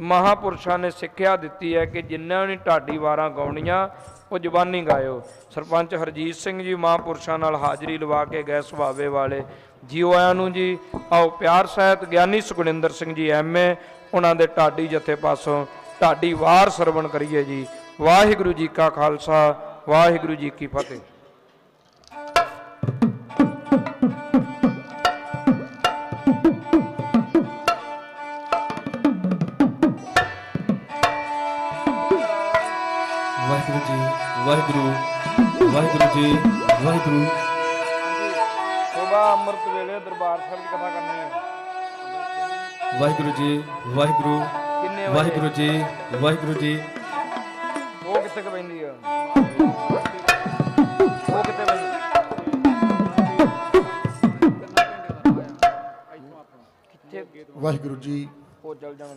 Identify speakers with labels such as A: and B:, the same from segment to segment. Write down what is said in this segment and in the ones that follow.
A: ਮਹਾਪੁਰਸ਼ਾਂ ਨੇ ਸਿੱਖਿਆ ਦਿੱਤੀ ਹੈ ਕਿ ਜਿੰਨਾਂ ਨੇ ਢਾਡੀ ਵਾਰਾਂ ਗਾਉਣੀਆਂ, ਉਹ ਜ਼ੁਬਾਨੀ ਗਾਇਓ। ਸਰਪੰਚ ਹਰਜੀਤ ਸਿੰਘ ਜੀ ਮਹਾਪੁਰਸ਼ਾਂ ਨਾਲ ਹਾਜ਼ਰੀ ਲਵਾ ਕੇ ਗਏ ਸੁਭਾਵੇ ਵਾਲੇ। ਜੀਓ ਆਇਆਂ ਨੂੰ ਜੀ, ਆਓ ਪਿਆਰ ਸਹਿਤ ਗਿਆਨੀ ਸੁਖਨਿੰਦਰ ਸਿੰਘ ਜੀ ਐਮਏ ਉਹਨਾਂ ਦੇ ਢਾਡੀ ਜਥੇ ਪਾਸੋਂ ਢਾਡੀ ਵਾਰ ਸਰਵਣ ਕਰੀਏ ਜੀ। ਵਾਹਿਗੁਰੂ ਜੀ ਕਾ ਖਾਲਸਾ, ਵਾਹਿਗੁਰੂ ਜੀ ਕੀ ਫਤਿਹ।
B: ਵਾਹਿਗੁਰੂ ਜੀ ਵਾਹਿਗੁਰੂ।
A: ਸੋਭਾ ਅੰਮ੍ਰਿਤ ਵੇਲੇ ਦਰਬਾਰ ਸਾਹਿਬ ਦੀ ਕਥਾ ਕਰਨੀ ਹੈ।
B: ਵਾਹਿਗੁਰੂ ਜੀ ਵਾਹਿਗੁਰੂ। ਵਾਹਿਗੁਰੂ ਜੀ ਵਾਹਿਗੁਰੂ ਜੀ।
A: ਉਹ ਕਿੱਥੇ ਕੁ ਪੈਂਦੀ ਆ? ਉਹ ਕਿੱਥੇ ਪੈਂਦੀ?
C: ਵਾਹਿਗੁਰੂ ਜੀ।
A: ਉਹ ਚਲ ਜਾਣ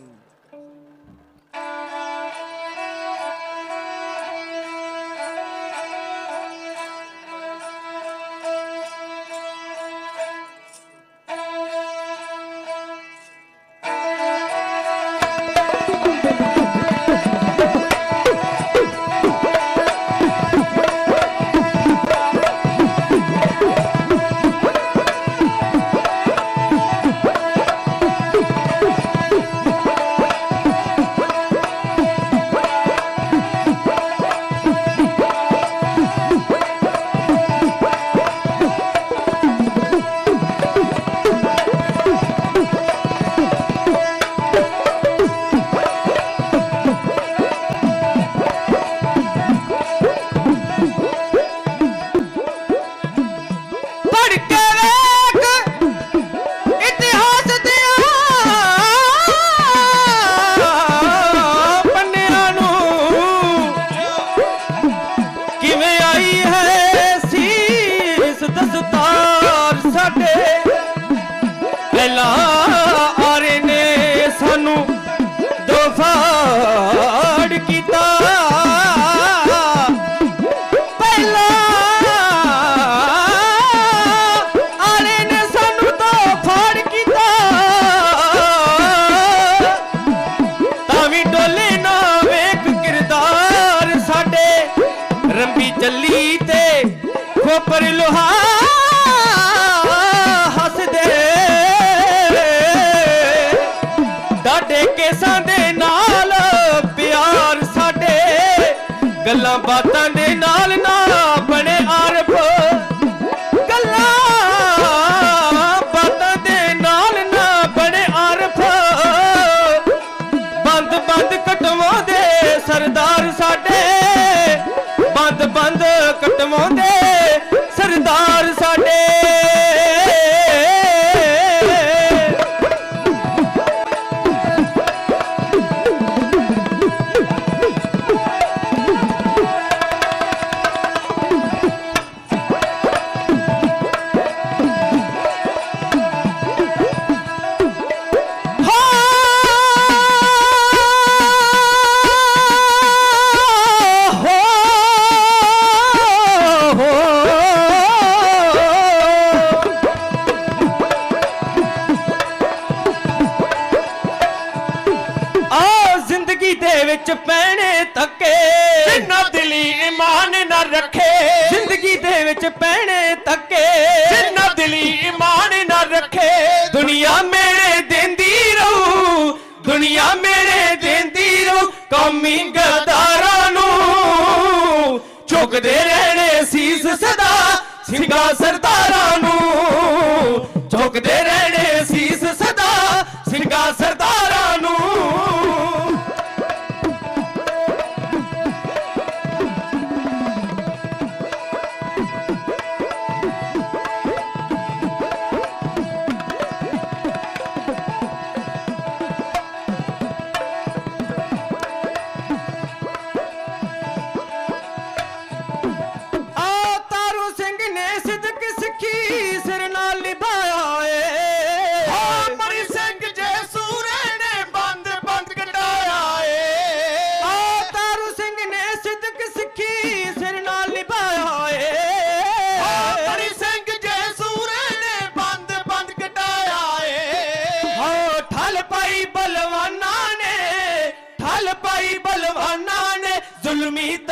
D: बता ਰਹੂ ਗਦਾਰਾਂ ਨੂੰ ਝੁਕਦੇ ਰਹਿਣੇ ਸੀਸ ਸਦਾ ਸਿੰਘਾਂ ਸਰਦਾਰ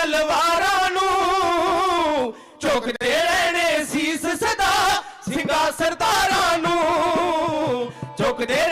D: ਤਲਵਾਰਾਂ ਨੂੰ ਝੁਕਦੇ ਨੇ ਸੀਸ ਸਦਾ ਸਿੰਘਾ ਸਰਦਾਰਾਂ ਨੂੰ ਝੁਕਦੇ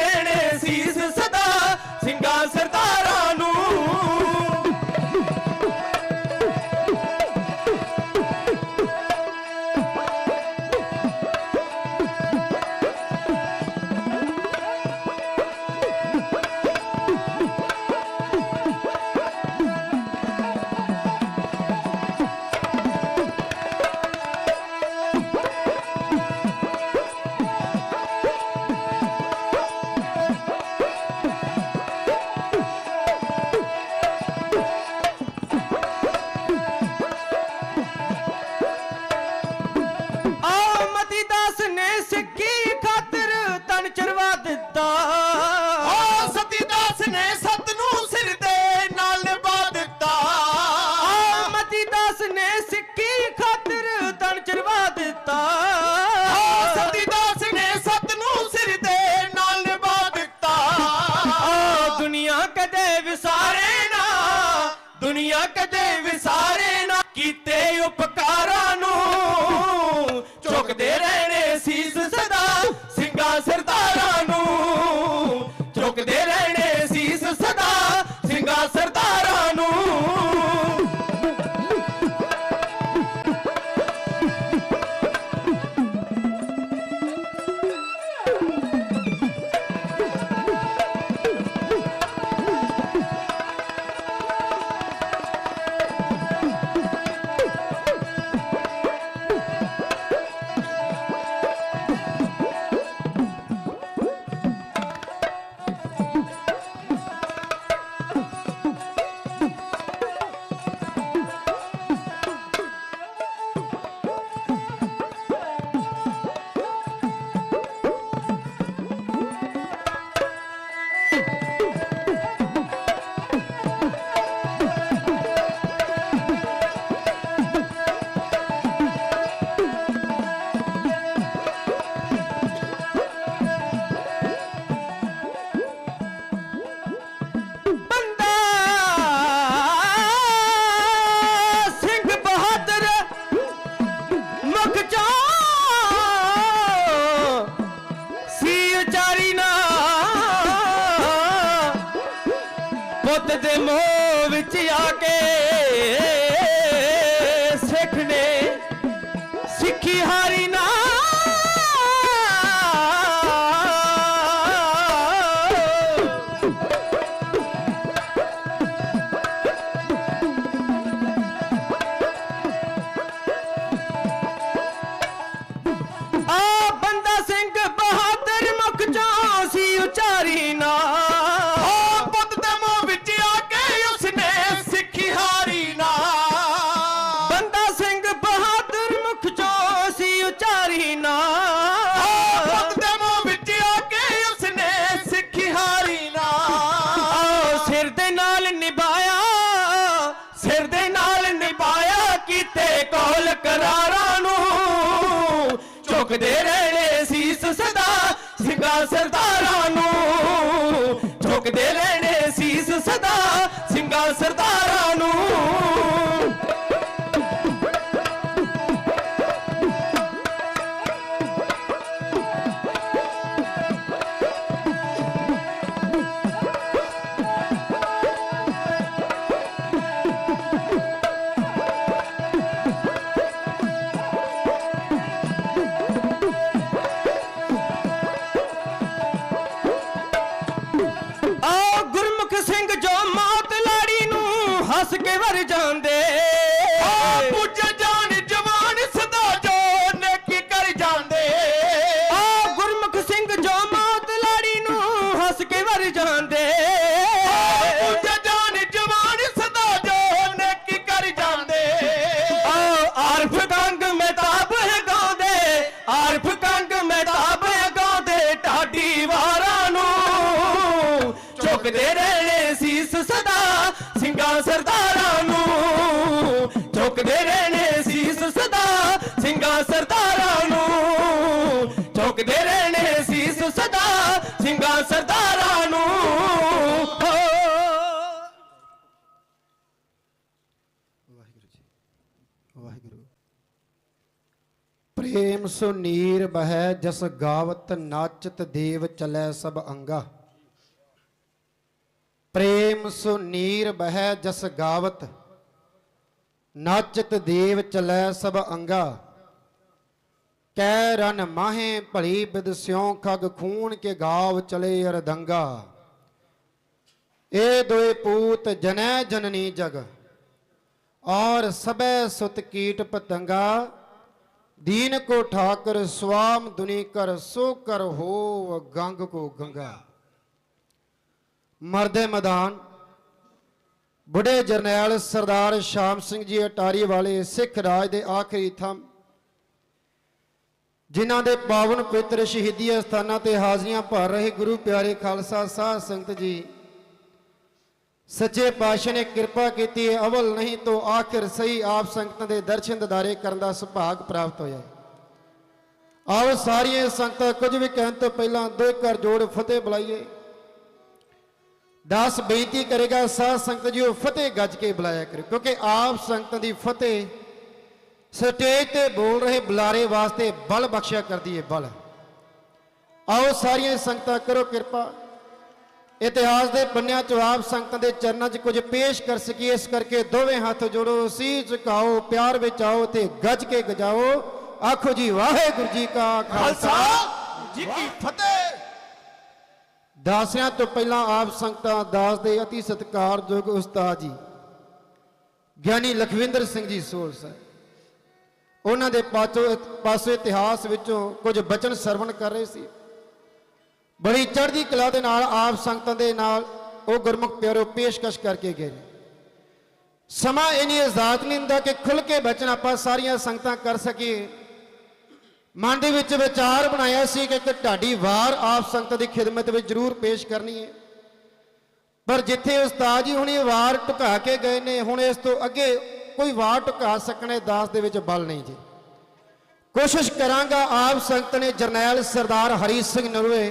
D: ਆਰਫ ਕੰਗ ਮਹਿਤਾਬ ਅਗਾਂ ਦੇ ਢਾਡੀ ਵਾਰਾਂ ਨੂੰ। ਚੁੱਕਦੇ ਰਹੇ
E: ਪ੍ਰੇਮ ਸੁਨੀਰ ਬਹਿ, ਜਸ ਗਾਵਤ ਨਾਚਤ ਦੇਵ ਚਲੈ ਸਭ ਅੰਗਾ। ਪ੍ਰੇਮ ਸੁਨੀਰ ਬਹਿ, ਜਸ ਗਾਵਤ ਨਾਚਤ ਦੇਵ ਚਲੈ ਸਭ ਅੰਗਾ। ਕੈ ਰਨ ਮਾਹੇ ਭਲੀ ਬਿਦ ਸਿਉ, ਖਗ ਖੂਨ ਕੇ ਗਾਵ ਚਲੇ ਅਰਦੰਗਾ ਏ ਦੋਏ ਪੂਤ ਜਨੈ ਜਨਨੀ ਜਗ, ਔਰ ਸਬੈ ਸੁਤ ਕੀਟ ਪਤੰਗਾ। ਦੀਨ ਕੋ ਠਾਕਰ, ਸਵਾਮ ਦੁਨੀ ਕਰ, ਸੋ ਕਰ ਹੋ ਗੰਗ ਕੋ ਗੰਗਾ। ਮਰਦੇ ਮੈਦਾਨ, ਬੁੱਢੇ ਜਰਨੈਲ ਸਰਦਾਰ ਸ਼ਾਮ ਸਿੰਘ ਜੀ ਅਟਾਰੀ ਵਾਲੇ ਸਿੱਖ ਰਾਜ ਦੇ ਆਖਰੀ ਥੰਮ, ਜਿਨ੍ਹਾਂ ਦੇ ਪਾਵਨ ਪਿੱਤਰ ਸ਼ਹੀਦੀ ਅਸਥਾਨਾਂ ਤੇ ਹਾਜ਼ਰੀਆਂ ਭਰ ਰਹੇ ਗੁਰੂ ਪਿਆਰੇ ਖਾਲਸਾ ਸਾਧ ਸੰਗਤ ਜੀ। ਸੱਚੇ ਪਾਤਸ਼ਾਹ ਨੇ ਕਿਰਪਾ ਕੀਤੀ ਹੈ, ਅਵਲ ਨਹੀਂ ਤੋਂ ਆਖਿਰ ਸਹੀ ਆਪ ਸੰਗਤਾਂ ਦੇ ਦਰਸ਼ਨ ਦਿਦਾਰੇ ਕਰਨ ਦਾ ਸੁਭਾਗ ਪ੍ਰਾਪਤ ਹੋਇਆ ਆਓ ਸਾਰੀਆਂ ਸੰਗਤਾਂ ਕੁਝ ਵੀ ਕਹਿਣ ਤੋਂ ਪਹਿਲਾਂ ਦੋ ਕਰ ਜੋੜ ਫਤਿਹ ਬੁਲਾਈਏ। ਦਾਸ ਬੇਨਤੀ ਕਰੇਗਾ, ਸਾਧ ਸੰਗਤ ਜੀ ਉਹ ਫਤਿਹ ਗੱਜ ਕੇ ਬੁਲਾਇਆ ਕਰੇ, ਕਿਉਂਕਿ ਆਪ ਸੰਗਤਾਂ ਦੀ ਫਤਿਹ ਸਟੇਜ ਤੇ ਬੋਲ ਰਹੇ ਬੁਲਾਰੇ ਵਾਸਤੇ ਬਲ ਬਖਸ਼ਿਆ ਕਰਦੀ ਹੈ, ਬਲ। ਆਓ ਸਾਰੀਆਂ ਸੰਗਤਾਂ ਕਰੋ ਕਿਰਪਾ। ਇਤਿਹਾਸ ਦੇ ਪੰਨਿਆਂ ਚ ਆਪ ਸੰਗਤਾਂ ਦੇ ਚਰਨਾਂ 'ਚ ਕੁਝ ਪੇਸ਼ ਕਰ ਸਕੀਏ। ਇਸ ਕਰਕੇ ਦੋਵੇਂ ਹੱਥ ਜੋੜੋ ਸੀ ਝੁਕਾਓ ਪਿਆਰ ਵਿੱਚ ਆਓ ਤੇ ਗੱਜ ਕੇ ਗਜਾਓ। ਆਖੋ ਜੀ ਵਾਹਿਗੁਰੂ ਜੀ ਕਾ
C: ਖਾਲਸਾ।
E: ਖਾਲਸਾ
C: ਜੀ ਕੀ ਫਤਿਹ।
E: ਦਾਸਿਆਂ ਤੋਂ ਪਹਿਲਾਂ ਆਪ ਸੰਗਤਾਂ ਦਾਸ ਦੇ ਅਤੀ ਸਤਿਕਾਰਯੋਗ ਉਸਤਾਦ ਜੀ। ਗਿਆਨੀ ਲਖਵਿੰਦਰ ਸਿੰਘ ਜੀ ਸੋਲ ਸਾਹਿਬ ਉਹਨਾਂ ਦੇ ਪਾਸੋਂ ਪਾਸੋਂ ਇਤਿਹਾਸ ਵਿੱਚੋਂ ਕੁਝ ਬਚਨ ਸਰਵਣ ਕਰ ਰਹੇ ਸੀ। ਬੜੀ ਚੜ੍ਹਦੀ ਕਲਾ ਦੇ ਨਾਲ, ਆਪ ਸੰਗਤਾਂ ਦੇ ਨਾਲ ਉਹ ਗੁਰਮੁਖ ਪਿਆਰੋ ਪੇਸ਼ਕਸ਼ ਕਰਕੇ ਗਏ ਨੇ। ਸਮਾਂ ਇਨੀ ਆਜ਼ਾਦ ਨਹੀਂ ਹੁੰਦਾ ਕਿ ਖੁੱਲ ਕੇ ਬਚਨ ਆਪਾਂ ਸਾਰੀਆਂ ਸੰਗਤਾਂ ਕਰ ਸਕੀਏ। ਮਨ ਦੇ ਵਿੱਚ ਵਿਚਾਰ ਬਣਾਇਆ ਸੀ ਕਿ ਇੱਕ ਢਾਡੀ ਵਾਰ ਆਪ ਸੰਗਤ ਦੀ ਖਿਦਮਤ ਵਿੱਚ ਜ਼ਰੂਰ ਪੇਸ਼ ਕਰਨੀ ਹੈ। ਪਰ ਜਿੱਥੇ ਉਸਤਾਦ ਜੀ ਹੁਣੀ ਵਾਰ ਟੁਕਾ ਕੇ ਗਏ ਨੇ, ਹੁਣ ਇਸ ਤੋਂ ਅੱਗੇ ਕੋਈ ਵਾਰ ਟੁਕਾ ਸਕਣੇ ਦਾਸ ਦੇ ਵਿੱਚ ਬਲ ਨਹੀਂ ਜੀ। ਕੋਸ਼ਿਸ਼ ਕਰਾਂਗਾ ਆਪ ਸੰਗਤ ਨੇ ਜਰਨੈਲ ਸਰਦਾਰ ਹਰੀ ਸਿੰਘ ਨਰਵੇ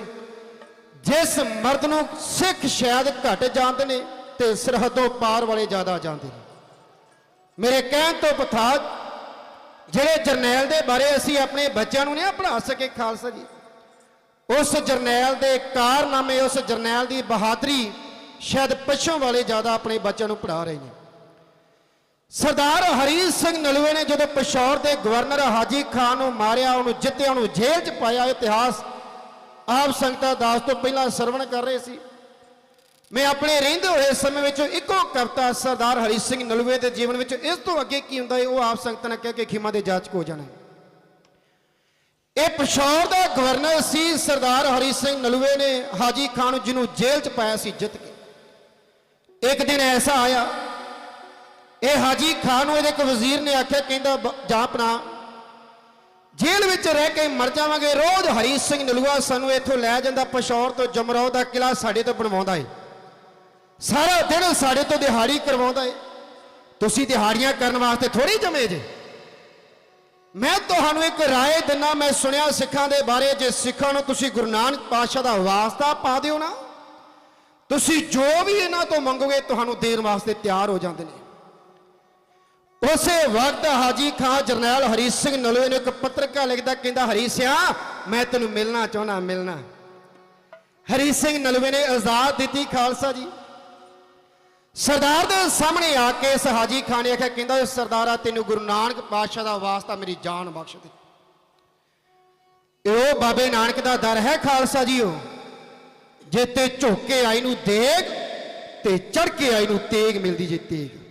E: ਜਿਸ ਮਰਦ ਨੂੰ ਸਿੱਖ ਸ਼ਾਇਦ ਘੱਟ ਜਾਂਦੇ ਨੇ ਤੇ ਸਰਹੱਦੋਂ ਪਾਰ ਵਾਲੇ ਜ਼ਿਆਦਾ ਜਾਂਦੇ ਨੇ। ਮੇਰੇ ਕਹਿਣ ਤੋਂ ਪਥਾਜ ਜਿਹੜੇ ਜਰਨੈਲ ਦੇ ਬਾਰੇ ਅਸੀਂ ਆਪਣੇ ਬੱਚਿਆਂ ਨੂੰ ਨਹੀਂ ਪੜ੍ਹਾ ਸਕੇ ਖਾਲਸਾ ਜੀ, ਉਸ ਜਰਨੈਲ ਦੇ ਕਾਰਨਾਮੇ, ਉਸ ਜਰਨੈਲ ਦੀ ਬਹਾਦਰੀ ਸ਼ਾਇਦ ਪਛੋਂ ਵਾਲੇ ਜ਼ਿਆਦਾ ਆਪਣੇ ਬੱਚਿਆਂ ਨੂੰ ਪੜ੍ਹਾ ਰਹੇ ਨੇ। ਸਰਦਾਰ ਹਰੀ ਸਿੰਘ ਨਲੂਏ ਨੇ ਜਦੋਂ ਪਿਸ਼ੌਰ ਦੇ ਗਵਰਨਰ ਹਾਜੀ ਖਾਨ ਨੂੰ ਮਾਰਿਆ, ਉਹਨੂੰ ਜਿੱਤਿਆ, ਉਹਨੂੰ ਜੇਲ੍ਹ 'ਚ ਪਾਇਆ, ਇਤਿਹਾਸ ਆਪ ਸੰਗਤਾਂ ਦਾਸ ਤੋਂ ਪਹਿਲਾਂ ਸਰਵਣ ਕਰ ਰਹੇ ਸੀ। ਮੈਂ ਆਪਣੇ ਰਹਿੰਦੇ ਹੋਏ ਸਮੇਂ ਵਿੱਚ ਇੱਕੋ ਕਵਿਤਾ ਸਰਦਾਰ ਹਰੀ ਸਿੰਘ ਨਲੂਏ ਦੇ ਜੀਵਨ ਵਿੱਚ ਇਸ ਤੋਂ ਅੱਗੇ ਕੀ ਹੁੰਦਾ ਹੈ, ਉਹ ਆਪ ਸੰਗਤਾਂ ਨੇ ਕਹਿ ਕੇ ਖਿਮਾ ਦੇ ਜਾਚਕ ਹੋ ਜਾਣਾ ਇਹ ਪਿਸ਼ੌਰ ਦਾ ਗਵਰਨਰ ਸੀ ਸਰਦਾਰ ਹਰੀ ਸਿੰਘ ਨਲੂਏ ਨੇ, ਹਾਜੀ ਖਾਨ ਨੂੰ ਜਿਹਨੂੰ ਜੇਲ੍ਹ 'ਚ ਪਾਇਆ ਸੀ ਜਿੱਤ ਕੇ। ਇੱਕ ਦਿਨ ਐਸਾ ਆਇਆ, ਇਹ ਹਾਜੀ ਖਾਨ ਨੂੰ ਇਹਦੇ ਇੱਕ ਵਜ਼ੀਰ ਨੇ ਆਖਿਆ, ਕਹਿੰਦਾ, ਬ- ਜਾ ਆਪਣਾ ਜੇਲ੍ਹ ਵਿੱਚ ਰਹਿ ਕੇ ਮਰ ਜਾਵਾਂਗੇ। ਰੋਜ਼ ਹਰੀ ਸਿੰਘ ਨਲੂਆ ਸਾਨੂੰ ਇੱਥੋਂ ਲੈ ਜਾਂਦਾ, ਪਸ਼ੌਰ ਤੋਂ ਜਮਰੌ ਦਾ ਕਿਲਾ ਸਾਡੇ ਤੋਂ ਬਣਵਾਉਂਦਾ ਏ। ਸਾਰਾ ਦਿਨ ਸਾਡੇ ਤੋਂ ਦਿਹਾੜੀ ਕਰਵਾਉਂਦਾ ਏ। ਤੁਸੀਂ ਦਿਹਾੜੀਆਂ ਕਰਨ ਵਾਸਤੇ ਥੋੜੀ ਜਮੇ ਜੇ। ਮੈਂ ਤੁਹਾਨੂੰ ਇੱਕ ਰਾਏ ਦਿੰਨਾ, ਮੈਂ ਸੁਣਿਆ ਸਿੱਖਾਂ ਦੇ ਬਾਰੇ, ਜੇ ਸਿੱਖਾਂ ਨੂੰ ਤੁਸੀਂ ਗੁਰੂ ਨਾਨਕ ਪਾਤਸ਼ਾਹ ਦਾ ਵਾਸਤਾ ਪਾ ਦਿਓ ਨਾ, ਤੁਸੀਂ ਜੋ ਵੀ ਇਹਨਾਂ ਤੋਂ ਮੰਗੋਗੇ, ਤੁਹਾਨੂੰ ਦੇਣ ਵਾਸਤੇ ਤਿਆਰ ਹੋ ਜਾਂਦੇ ਨੇ। ਉਸੇ ਵਕਤ ਹਾਜੀ ਖਾਨ ਜਰਨੈਲ ਹਰੀ ਸਿੰਘ ਨਲੋਏ ਨੂੰ ਇੱਕ ਪੱਤਰਕਾ ਲਿਖਦਾ ਕਹਿੰਦਾ ਹਰੀ ਸਿਆ, ਮੈਂ ਤੈਨੂੰ ਮਿਲਣਾ ਚਾਹੁੰਦਾ, ਮਿਲਣਾ। ਹਰੀ ਸਿੰਘ ਨਲਵੇ ਨੇ ਆਜ਼ਾਦ ਦਿੱਤੀ, ਖਾਲਸਾ ਜੀ। ਸਰਦਾਰ ਦੇ ਸਾਹਮਣੇ ਆ ਕੇ ਇਸ ਹਾਜੀ ਖਾਨ ਨੇ ਆਖਿਆ, ਕਹਿੰਦਾ, "ਓਏ ਸਰਦਾਰਾ, ਤੈਨੂੰ ਗੁਰੂ ਨਾਨਕ ਪਾਤਸ਼ਾਹ ਦਾ ਵਾਸਤਾ ਮੇਰੀ ਜਾਨ ਬਖਸ਼ ਦੇ। ਇਹ ਉਹ ਬਾਬੇ ਨਾਨਕ ਦਾ ਦਰ ਹੈ ਖਾਲਸਾ ਜੀਓ ਜੇ ਤੇ ਝੁੱਕ ਕੇ ਆਈ ਨੂੰ ਦੇਗ, ਤੇ ਚੜ ਕੇ ਆਈ ਨੂੰ ਤੇਗ ਮਿਲਦੀ ਜੇ ਤੇਗ।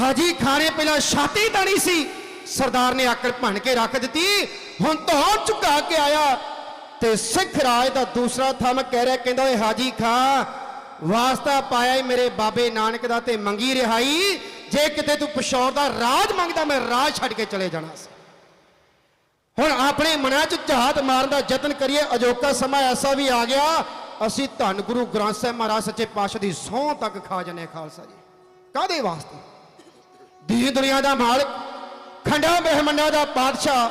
E: ਹਾਜੀ, ਖਾਣੇ ਪਹਿਲਾਂ ਛਾਤੀ ਤਾਣੀ ਸੀ। ਸਰਦਾਰ ਨੇ ਆਕੜ ਭੰਨ ਕੇ ਰੱਖ ਦਿੱਤੀ। ਹੁਣ ਤੋਂ ਝੁਕਾ ਕੇ ਆਇਆ। ਤੇ ਸਿੱਖ ਰਾਜ ਦਾ ਦੂਸਰਾ ਥੰਮ ਕਹਿ ਰਿਹਾ, ਕਹਿੰਦਾ ਓਏ ਹਾਜੀ ਖਾਂ, ਵਾਸਤਾ ਪਾਇਆ ਈ ਮੇਰੇ ਬਾਬੇ ਨਾਨਕ ਦਾ ਤੇ ਮੰਗੀ ਰਿਹਾਈ। ਜੇ ਕਿਤੇ ਤੂੰ ਪਸ਼ੌਰ ਦਾ ਰਾਜ ਮੰਗਦਾ, ਮੈਂ ਰਾਜ ਛੱਡ ਕੇ ਚਲੇ ਜਾਣਾ ਸੀ। ਹੁਣ ਆਪਣੇ ਮਨਾਂ 'ਚ ਝਾਤ ਮਾਰਨ ਦਾ ਯਤਨ ਕਰੀਏ, ਅਜੋਕਾ ਸਮਾਂ ਐਸਾ ਵੀ ਆ ਗਿਆ। ਅਸੀਂ ਧੰਨ ਗੁਰੂ ਗ੍ਰੰਥ ਸਾਹਿਬ ਮਹਾਰਾਜ, ਸੱਚੇ ਪਾਤਸ਼ਾਹ ਦੀ ਸਹੁੰ ਤੱਕ ਖਾ ਜੰਨੇ ਖਾਲਸਾ ਜੀ। ਕਾਦੇ ਵਾਸਤੇ? ਦੀਨ ਦੁਨੀਆ ਦਾ ਮਾਲਕ ਖੰਡਾ ਬ੍ਰਹਮੰਡਾ ਦਾ ਪਾਤਸ਼ਾਹ,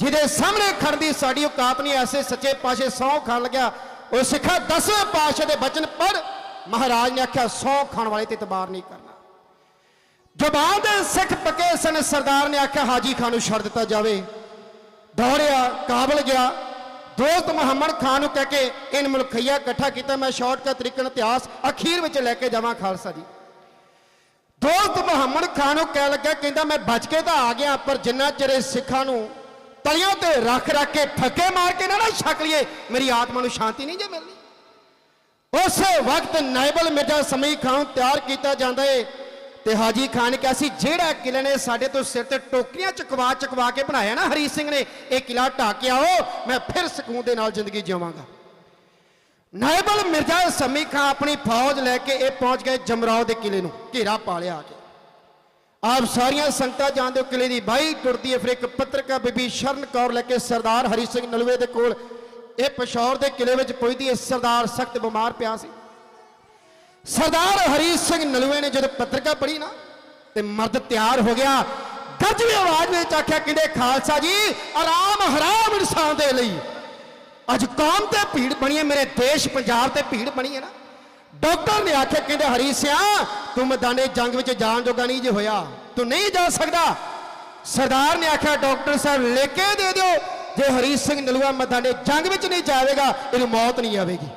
E: ਜਿਹਦੇ ਸਾਹਮਣੇ ਖੜਦੀ ਸਾਡੀ ਔਕਾਤ ਨਹੀਂ, ਐਸੇ ਸੱਚੇ ਪਾਸ਼ੇ ਸੌ ਖਾਣ ਲੱਗਿਆ। ਉਹ ਸਿੱਖਾ ਦਸਵੇਂ ਪਾਸ਼ੇ ਦੇ ਬਚਨ ਪੜ ਮਹਾਰਾਜ ਨੇ ਆਖਿਆ, ਸੌ ਖਾਣ ਵਾਲੇ ਤੇ ਇਤਬਾਰ ਨਹੀਂ ਕਰਨਾ। ਜ਼ਬਾਨ ਦੇ ਸਿੱਖ ਪੱਕੇ ਸਨ, ਸਰਦਾਰ ਨੇ ਆਖਿਆ, ਹਾਜੀ ਖਾਨ ਨੂੰ ਛੱਡ ਦਿੱਤਾ ਜਾਵੇ। ਦੌੜਿਆ, ਕਾਬਲ ਗਿਆ। ਦੋਸਤ ਮੁਹੰਮਦ ਖਾਨ ਨੂੰ ਕਹਿ ਕੇ ਇਨ ਮੁਲਖਈਆ ਇਕੱਠਾ ਕੀਤਾ, ਮੈਂ ਸ਼ਾਰਟਕਟ ਤਰੀਕੇ ਨਾਲ ਇਤਿਹਾਸ ਅਖੀਰ ਵਿੱਚ ਲੈ ਕੇ ਜਾਵਾਂ ਖਾਲਸਾ ਜੀ। ਦੋਸਤ ਮੁਹੰਮਦ ਖਾਨ ਨੂੰ ਕਹਿ ਲੱਗਾ, ਕਹਿੰਦਾ ਮੈਂ ਬਚ ਕੇ ਤਾਂ ਆ ਗਿਆ, ਪਰ ਜਿੰਨਾ ਚਿਰ ਸਿੱਖਾਂ ਨੂੰ ਤਲੀਆਂ ਤੇ ਰੱਖ ਰੱਖ ਕੇ ਫੱਕੇ ਮਾਰ ਕੇ ਨਾ ਨਾ ਛਕ ਲਈਏ, ਮੇਰੀ ਆਤਮਾ ਨੂੰ ਸ਼ਾਂਤੀ ਨਹੀਂ ਜੇ ਮਿਲਣੀ ਉਸੇ ਵਕਤ ਨਾਇਬਲ ਮਿਰਜ਼ਾ ਸਮੀ ਖਾਨ ਨੂੰ ਤਿਆਰ ਕੀਤਾ ਜਾਂਦਾ ਏ ਤੇ ਹਾਜੀ ਖਾਨ ਨੇ ਕਿਹਾ ਸੀ, ਜਿਹੜਾ ਕਿਲੇ ਨੇ ਸਾਡੇ ਤੋਂ ਸਿਰ ਤੇ ਟੋਕਰੀਆਂ ਚਕਵਾ ਚਕਵਾ ਕੇ ਬਣਾਇਆ ਨਾ ਹਰੀ ਸਿੰਘ ਨੇ, ਇਹ ਕਿਲਾ ਢਾ ਕੇ ਆਓ, ਮੈਂ ਫਿਰ ਸਕੂਨ ਦੇ ਨਾਲ ਜ਼ਿੰਦਗੀ ਜਿਵਾਂਗਾ ਨਾਇਬਲ ਮਿਰਜ਼ਾ ਸਮੀ ਖਾਂ ਆਪਣੀ ਫੌਜ ਲੈ ਕੇ ਇਹ ਪਹੁੰਚ ਗਏ ਜਮਰਾਓ ਦੇ ਕਿਲੇ ਨੂੰ, ਘੇਰਾ ਪਾ ਲਿਆ ਆ ਕੇ। ਆਪ ਸਾਰੀਆਂ ਸੰਗਤਾਂ ਜਾਣਦੇ ਹੋ ਕਿਲੇ ਦੀ ਬਾਈ ਟੁਰਦੀ ਹੈ ਫਿਰ ਇੱਕ ਪੱਤਰਕਾ ਬੀਬੀ ਸ਼ਰਨ ਕੌਰ ਲੈ ਕੇ ਸਰਦਾਰ ਹਰੀ ਸਿੰਘ ਨਲਵੇ ਦੇ ਕੋਲ ਇਹ ਪਸ਼ੌਰ ਦੇ ਕਿਲੇ ਵਿੱਚ ਪਹੁੰਚਦੀ ਹੈ। ਸਰਦਾਰ ਸਖਤ ਬਿਮਾਰ ਪਿਆ ਸੀ। ਸਰਦਾਰ ਹਰੀ ਸਿੰਘ ਨਲੂਏ ਨੇ ਜਦੋਂ ਪੱਤਰਕਾ ਪੜ੍ਹੀ ਨਾ, ਤੇ ਮਰਦ ਤਿਆਰ ਹੋ ਗਿਆ। ਗੱਜਵੀਂ ਆਵਾਜ਼ ਵਿੱਚ ਆਖਿਆ ਕਹਿੰਦੇ ਖਾਲਸਾ ਜੀ, ਆਰਾਮ ਹਰਾਮ ਇਨਸਾਨ ਦੇ ਲਈ। ਅੱਜ ਕੌਮ ਤੇ ਭੀੜ ਬਣੀ ਹੈ, ਮੇਰੇ ਦੇਸ਼, ਪੰਜਾਬ ਤੇ ਭੀੜ ਬਣੀ ਹੈ ਨਾ। ਡਾਕਟਰ ਨੇ ਆਖਿਆ, ਕਹਿੰਦੇ, ਹਰੀ ਸਿਆ, ਤੂੰ ਮੈਦਾਨੇ ਜੰਗ ਵਿੱਚ ਜਾਣ ਜੋਗਾ ਨਹੀਂ ਜੇ ਹੋਇਆ। ਤੂੰ ਨਹੀਂ ਜਾ ਸਕਦਾ। ਸਰਦਾਰ ਨੇ ਆਖਿਆ, ਡਾਕਟਰ ਸਾਹਿਬ ਲੈ ਕੇ ਦੇ ਦਿਓ। ਜੇ ਹਰੀ ਸਿੰਘ ਨਲੂਆ ਮੈਦਾਨੇ ਜੰਗ ਵਿੱਚ ਨਹੀਂ ਜਾਵੇਗਾ ਇਹਨੂੰ ਮੌਤ ਨਹੀਂ ਆਵੇਗੀ।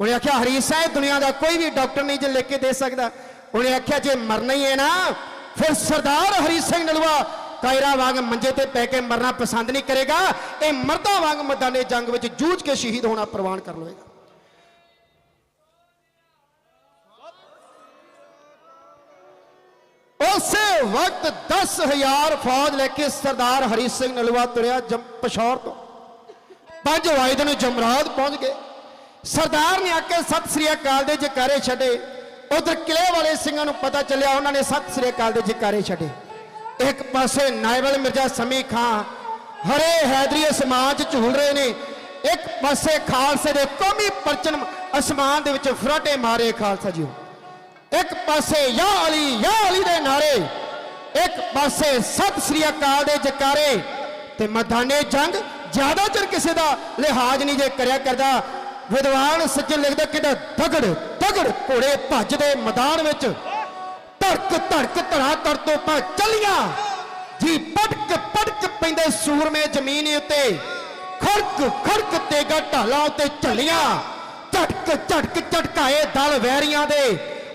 E: ਉਹਨੇ ਆਖਿਆ, ਹਰੀ ਸਾਹਿਬ ਦੁਨੀਆ ਦਾ ਕੋਈ ਵੀ ਡਾਕਟਰ ਨਹੀਂ ਜੇ ਲੈ ਕੇ ਦੇ ਸਕਦਾ। ਉਹਨੇ ਆਖਿਆ, ਜੇ ਮਰਨਾ ਹੀ ਹੈ ਨਾ, ਫਿਰ ਸਰਦਾਰ ਹਰੀ ਸਿੰਘ ਨਲੂਆ ਕਾਇਰਾ ਵਾਂਗ ਮੰਜੇ ਤੇ ਪੈ ਕੇ ਮਰਨਾ ਪਸੰਦ ਨਹੀਂ ਕਰੇਗਾ। ਇਹ ਮਰਦਾ ਵਾਂਗ ਮੈਦਾਨੇ ਜੰਗ ਵਿੱਚ ਜੂਝ ਕੇ ਸ਼ਹੀਦ ਹੋਣਾ ਪ੍ਰਵਾਨ ਕਰ ਲਵੇਗਾ। ਉਸੇ ਵਕਤ 10000 ਫੌਜ ਲੈ ਕੇ ਸਰਦਾਰ ਹਰੀ ਸਿੰਘ ਨਲਵਾ ਤੁਰਿਆ ਜਮ ਪਸ਼ੌਰ ਤੋਂ। ਪੰਜ ਵਾਇਦ ਨੂੰ ਜਮਰਾਦ ਪਹੁੰਚ ਗਏ। ਸਰਦਾਰ ਨੇ ਆ ਕੇ ਸਤਿ ਸ੍ਰੀ ਅਕਾਲ ਦੇ ਜਕਾਰੇ ਛੱਡੇ। ਉਧਰ ਕਿਲੇ ਵਾਲੇ ਸਿੰਘਾਂ ਨੂੰ ਪਤਾ ਚੱਲਿਆ, ਉਹਨਾਂ ਨੇ ਸਤਿ ਸ੍ਰੀ ਅਕਾਲ ਦੇ ਜਕਾਰੇ ਛੱਡੇ। ਇੱਕ ਪਾਸੇ ਨਾਇਬਲ ਮਿਰਜ਼ਾ ਸਮੀ ਖਾਂ ਹਰੇ ਹੈਦਰੀ ਅਸਮਾਨ ਝੂਲ ਰਹੇ ਨੇ, ਇੱਕ ਪਾਸੇ ਖਾਲਸੇ ਦੇ ਕੌਮੀ ਪਰਚਮ ਅਸਮਾਨ ਦੇ ਵਿੱਚ ਫਰਾਟੇ ਮਾਰੇ ਖਾਲਸਾ ਜੀਓ ਇੱਕ ਪਾਸੇ ਯਾ ਅਲੀ ਯਾ ਅਲੀ ਦੇ ਨਾਰੇ, ਇੱਕ ਪਾਸੇ ਸਤਿ ਸ੍ਰੀ ਅਕਾਲ ਦੇ ਜਕਾਰੇ ਤੇ ਮੈਦਾਨੇ ਜੰਗ ਜ਼ਿਆਦਾ ਚਿਰ ਕਿਸੇ ਦਾ ਲਿਹਾਜ਼ ਨਹੀਂ ਜੇ ਕਰਿਆ ਕਰਦਾ। ਵਿਦਵਾਨ ਸੱਜਣ ਲਿਖਦਾ ਕਿਦਾ ਦਗੜ ਤਗੜ ਘੋੜੇ ਭੱਜਦੇ ਮੈਦਾਨ ਵਿੱਚ ਧੜਕ ਧੜਕ ਧੜਾ ਧੜ ਤੋਂ ਪਾ ਚੱਲੀਆਂ ਜੀ ਪਟਕ ਪਟਕ ਪੈਂਦੇ ਸੂਰਮੇ ਜ਼ਮੀਨ ਉੱਤੇ ਖੜਕ ਖੜਕ ਤੇਗਾ ਢਾਲਾਂ ਉੱਤੇ ਝੱਲੀਆਂ ਝਟਕ ਝਟਕ ਝਟਕਾਏ ਦਲ ਵੈਰੀਆਂ ਦੇ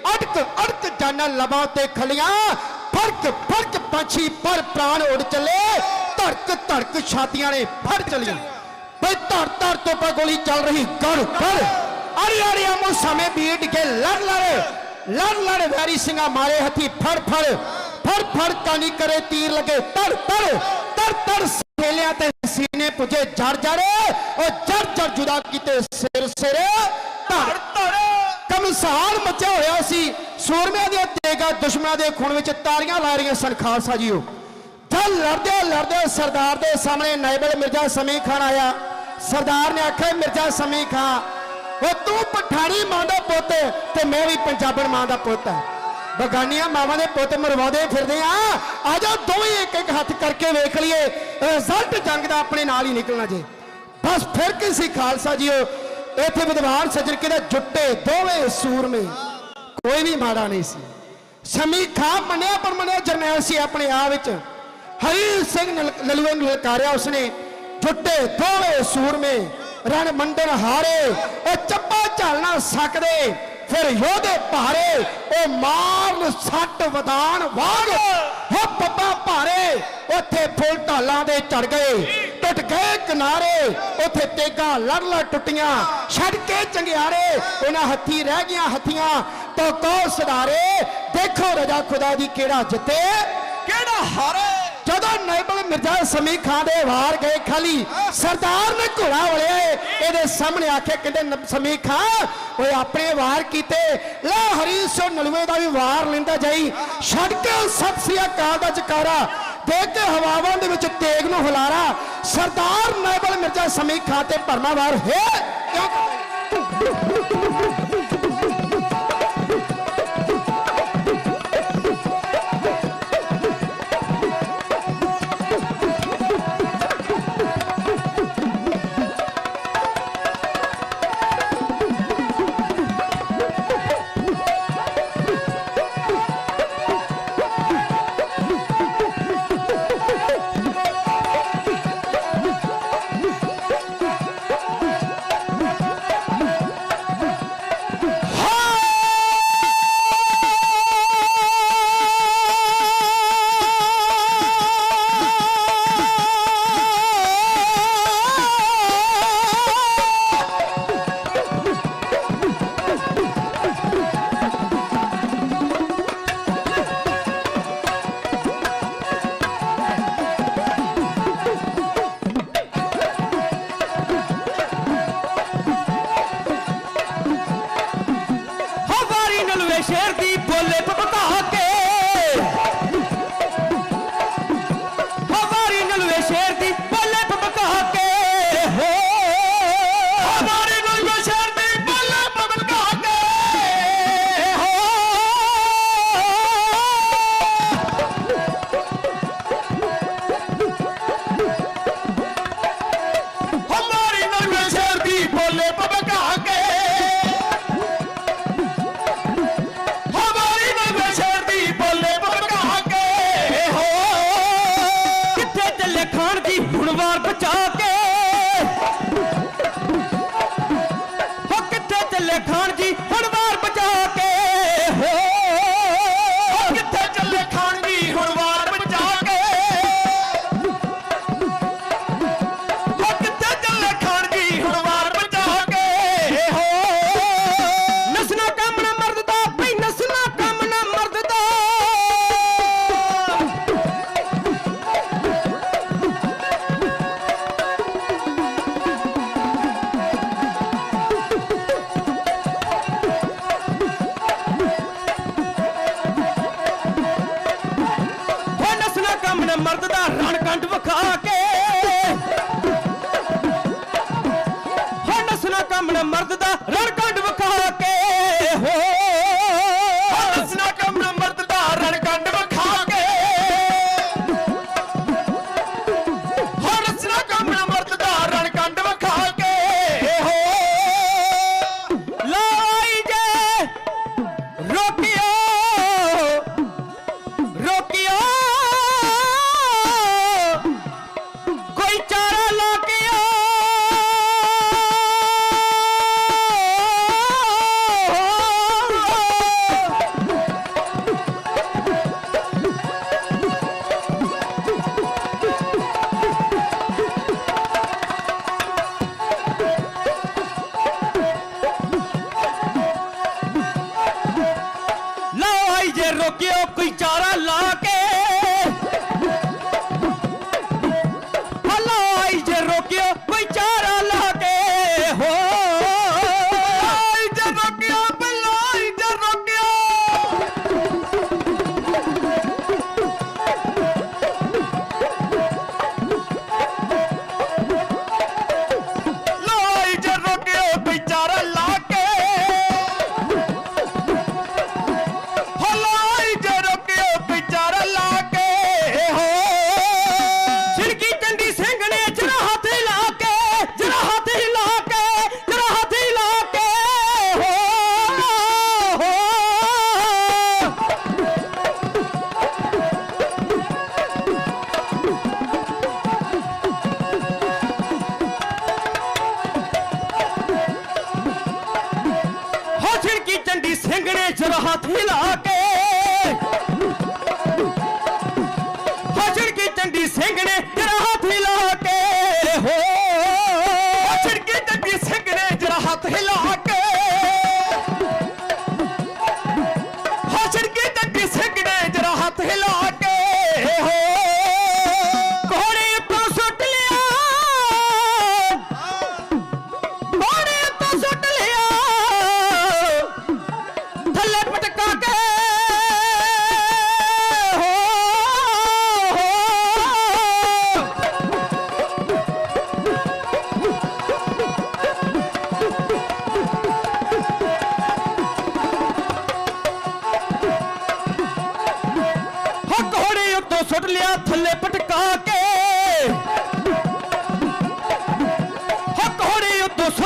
E: ਅੜਕ ਅੜਕ ਜਾਨਾਂ ਲਬਾਂ ਤੇ ਖਲੀਆਂ ਫ਼ਰਕ ਫ਼ਰਕ ਪੰਛੀ ਪਰ ਪ੍ਰਾਣ ਉੱਡ ਚੱਲੇ ਧੜਕ ਧੜਕ ਛਾਤੀਆਂ ਨੇ ਫੜ ਚਲੀਆਂ ਬਈ ਧੜ ਧੜ ਤੋਂ ਪਾ ਗੋਲੀ ਚੱਲ ਰਹੀ ਗੜ ਗੜ ਅੜੀ ਅੜੀ ਮੂੰ ਸਮੇਂ ਬੀਟ ਕੇ ਲੜ ਲੜ ਲੜ ਲੜ ਵੈਰੀ ਸਿੰਘਾ ਮਾਰੇ ਹੱਥੀ, ਫੜ ਫੜ ਫੜ ਫੜ ਕਾਨੀ ਕਰੇ ਤੀਰ ਲਗੇ। ਤੜ ਤੜ ਤੜ ਤੜ ਸੇਲਿਆਂ ਤੇ ਸੀਨੇ ਪੁਜੇ, ਜੜ ਜੜ, ਉਹ ਜੜ ਜੜ ਜੁਦਾ ਕੀਤੇ ਸਿਰ ਸਿਰ। ਧੜ ਧੜ ਕਮਸਾਨ ਮਚਿਆ ਹੋਇਆ ਸੀ। ਸੂਰਮਿਆਂ ਦੀਆਂ ਤੇਗਾ ਦੁਸ਼ਮਣਾਂ ਦੇ ਖੂਨ ਵਿੱਚ ਤਾਰੀਆਂ ਲਾ ਰਹੀਆਂ ਸਨ, ਖਾਲਸਾ ਜੀਓ। ਜਦ ਲੜਦੇ ਲੜਦੇ ਸਰਦਾਰ ਦੇ ਸਾਹਮਣੇ ਨਾਇਬਲ ਮਿਰਜ਼ਾ ਸਮੀ ਖਾਨ ਆਇਆ। ਸਰਦਾਰ ਨੇ ਆਖਿਆ, ਮਿਰਜ਼ਾ ਸਮੀ ਖਾਨ ਉਹ ਤੂੰ ਪਠਾਣੀ ਮਾਂ ਦਾ ਪੁੱਤ ਤੇ ਮੈਂ ਵੀ ਪੰਜਾਬਣ ਮਾਂ ਦਾ ਪੁੱਤ ਹਾਂ। ਬਗਾਨੀਆਂ ਮਾਵਾਂ ਦੇ ਪੁੱਤ ਮਰਵਾਉਂਦੇ ਫਿਰਦੇ ਆ। ਆ ਜਾ ਦੋਵੇਂ ਇੱਕ ਇੱਕ ਹੱਥ ਕਰਕੇ ਵੇਖ ਲਈਏ। ਰਿਜ਼ਲਟ ਜੰਗ ਦਾ ਆਪਣੇ ਨਾਲ ਹੀ ਨਿਕਲਣਾ ਜੇ। ਬਸ ਫਿਰ ਕੀ ਸੀ ਖਾਲਸਾ ਜੀਓ? ਇੱਥੇ ਵਿਦਵਾਨ ਸੱਜਣ ਕਿਹਦਾ ਜੁੱਟੇ ਦੋਵੇਂ ਸੂਰਮੇ। ਕੋਈ ਵੀ ਮਾੜਾ ਨਹੀਂ ਸੀ। ਸਮੀ ਖਾ ਮੰਨਿਆ ਪਰ ਮੰਨਿਆ ਜਰਨੈਲ ਸੀ ਆਪਣੇ ਆਪ ਵਿੱਚ। ਹਰੀ ਸਿੰਘ ਨਲ- ਨਲੂਏ ਨੂੰ ਲਲਕਾਰਿਆ ਉਸਨੇ। ਜੁੱਟੇ ਦੋਵੇਂ ਸੂਰਮੇ। ਰਣ ਮੰਡਨ ਹਾਰੇ, ਉਹ ਚੱਪਾ ਝਾਲਣਾ ਸਕਦੇ। ਫਿਰ ਯੋਧੇ ਭਾਰੇ, ਉਹ ਮਾਰਨ ਸੱਟ ਵਦਾਨ ਵਾਗ ਹੋ ਪੱਪਾ ਭਾਰੇ। ਉੱਥੇ ਫੁੱਲ ਢਾਲਾਂ ਦੇ ਚੜ ਗਏ, ਟੁੱਟ ਗਏ ਕਿਨਾਰੇ। ਉੱਥੇ ਤੇਗਾ ਲੜ ਲੜ ਟੁੱਟੀਆਂ, ਛੱਡ ਕੇ ਚੰਗਿਆਰੇ। ਉਹਨਾਂ ਹੱਥੀ ਰਹਿ ਗਈਆਂ ਹੱਥੀਆਂ ਤੋਂ ਕੋ ਸਦਾਰੇ ਦੇਖੋ ਰਜਾ ਖੁਦਾ ਦੀ ਕਿਹੜਾ ਜਿੱਤੇ,
C: ਕਿਹੜਾ ਹਾਰੇ।
E: ਜਦੋਂ ਨਾਇਬਲ ਮਿਰਜ਼ਾ ਸਮੀ ਖਾਨ ਦੇ ਵਾਰ ਗਏ ਖਾਲੀ, ਸਰਦਾਰ ਨੇ ਘੋੜਾ ਵਲਿਆ ਇਹਦੇ ਸਾਹਮਣੇ ਆਖਿਆ ਕਹਿੰਦੇ ਸਮੀ ਖਾਨ, ਓਏ ਆਪਣੇ ਵਾਰ ਕੀਤੇ, ਲੈ ਹਰੀ ਸੋ ਨਲਵੇ ਦਾ ਵੀ ਵਾਰ ਲੈਂਦਾ ਜਾਈ, ਛੱਡ ਕੇ ਸਤਿ ਸ੍ਰੀ ਅਕਾਲ ਦਾ ਜਕਾਰਾ ਦੇਖ ਕੇ ਹਵਾਵਾਂ ਦੇ ਵਿੱਚ ਤੇਗ ਨੂੰ ਹੁਲਾਰਾ, ਸਰਦਾਰ ਨਾਇਬਲ ਮਿਰਜ਼ਾ ਸਮੀ ਖਾਂ ਤੇ ਭਰਮਾ ਵਾਰ ਹੈ ਕਿਉਂ?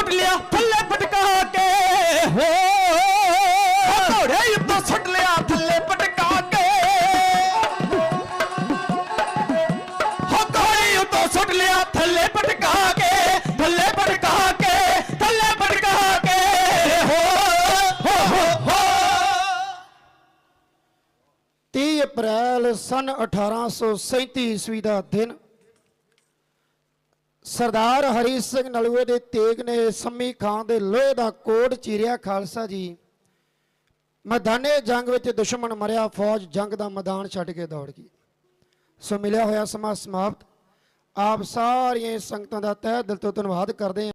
D: ਸੁੱਟ ਲਿਆ, ਥੱਲੇ ਪਟਕਾ ਕੇ, ਹੋ। ਸੁੱਟ ਲਿਆ, ਥੱਲੇ ਪਟਕਾ ਕੇ। ਥੱਲੇ ਪਟਕਾ ਕੇ,
C: ਥੱਲੇ ਪਟਕਾ ਕੇ,
D: ਥੱਲੇ ਪਟਕਾ ਕੇ, ਹੋ। ਹੋ ਹੋ ਹੋ।
E: 30 ਅਪ੍ਰੈਲ ਸਨ 1837 ਈਸਵੀ ਦਾ ਦਿਨ। ਸਰਦਾਰ ਹਰੀ ਸਿੰਘ ਨਲੂਏ ਦੇ ਤੇਗ ਨੇ ਸੰਮੀ ਖਾਂ ਦੇ ਲੋਹੇ ਦਾ ਕੋਟ ਚੀਰਿਆ ਖਾਲਸਾ ਜੀ। ਮੈਦਾਨੇ ਜੰਗ ਵਿੱਚ ਦੁਸ਼ਮਣ ਮਰਿਆ, ਫੌਜ ਜੰਗ ਦਾ ਮੈਦਾਨ ਛੱਡ ਕੇ ਦੌੜ ਗਈ। ਸੋ ਮਿਲਿਆ ਹੋਇਆ ਸਮਾਂ ਸਮਾਪਤ। ਆਪ ਸਾਰੀਆਂ ਸੰਗਤਾਂ ਦਾ ਤਹਿ ਦਿਲ ਤੋਂ ਧੰਨਵਾਦ ਕਰਦੇ ਹਾਂ।